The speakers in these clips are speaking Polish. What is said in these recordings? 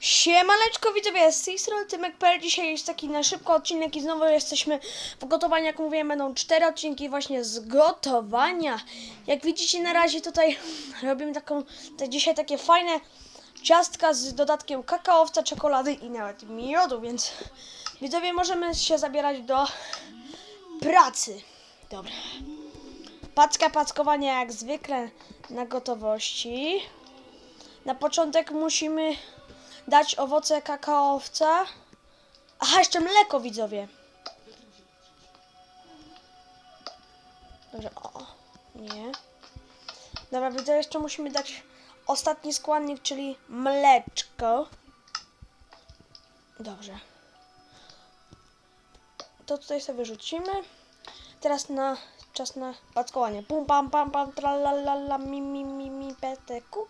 Siemaneczko widzowie, z tej strony Tymek.pl Dzisiaj jest taki na szybko odcinek i znowu jesteśmy w gotowaniu, jak mówiłem, będą cztery odcinki właśnie z gotowania. Jak widzicie na razie tutaj robimy taką, te dzisiaj takie fajne ciastka z dodatkiem kakaowca, czekolady i nawet miodu, więc widzowie możemy się zabierać do pracy. Dobra. Packa packowania jak zwykle na gotowości. Na początek musimy dać owoce kakaowca. Aha, jeszcze mleko, widzowie. Dobrze, o, nie. Dobra, widzowie, jeszcze musimy dać ostatni składnik, czyli mleczko. Dobrze. To tutaj sobie wyrzucimy. Teraz na czas na packowanie. Pum pam pam pam tralalala mi mi mi mi peteku.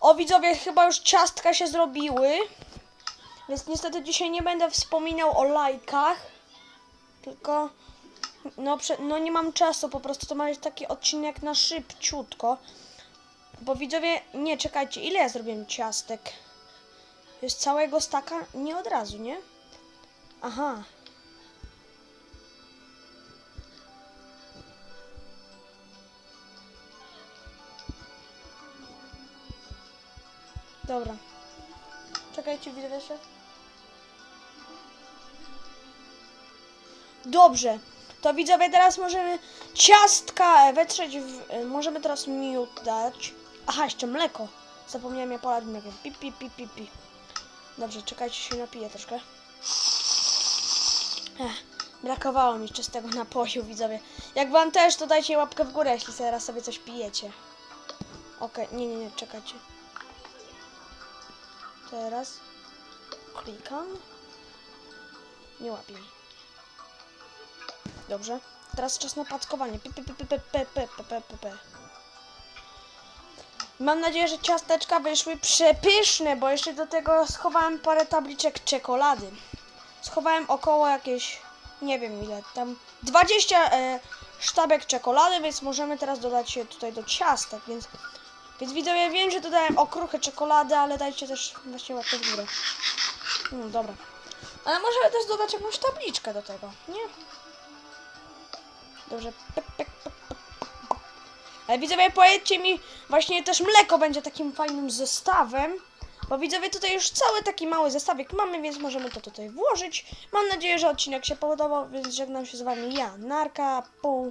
O widzowie, chyba już ciastka się zrobiły. Więc niestety dzisiaj nie będę wspominał o lajkach. Tylko no, no nie mam czasu, po prostu to ma być taki odcinek na szybciutko. Bo widzowie, nie czekajcie, ile ja zrobiłem ciastek? Jest całego staka? Nie od razu, nie? Aha. Dobra. Czekajcie, widzę jeszcze. Dobrze. To widzowie, teraz możemy ciastka wetrzeć w... e, Możemy teraz miód dać. Aha, jeszcze mleko. Zapomniałem je polać mlekiem. Pi, pi, pi, pi, pi. Dobrze, czekajcie, się napiję troszkę. Ech, brakowało mi czystego napoju, widzowie. Jak wam też, to dajcie łapkę w górę, jeśli teraz sobie coś pijecie. Okej, nie, nie, nie, czekajcie. Teraz klikam. Nie łapie mi. Dobrze. Teraz czas na pi. Mam nadzieję, że ciasteczka wyszły przepyszne, bo jeszcze do tego schowałem parę tabliczek czekolady. Schowałem około jakieś, nie wiem ile, tam 20 e, sztabek czekolady, więc możemy teraz dodać je tutaj do ciastek, więc więc widzowie, wiem, że dodałem okruchę czekolady, ale dajcie też właśnie łapkę w górę. No dobra. Ale możemy też dodać jakąś tabliczkę do tego, nie? Dobrze. Ale widzowie, powiedzcie mi, właśnie też mleko będzie takim fajnym zestawem. Bo widzowie, tutaj już cały taki mały zestawik mamy, więc możemy to tutaj włożyć. Mam nadzieję, że odcinek się podobał, więc żegnam się z wami ja, Narka, pół.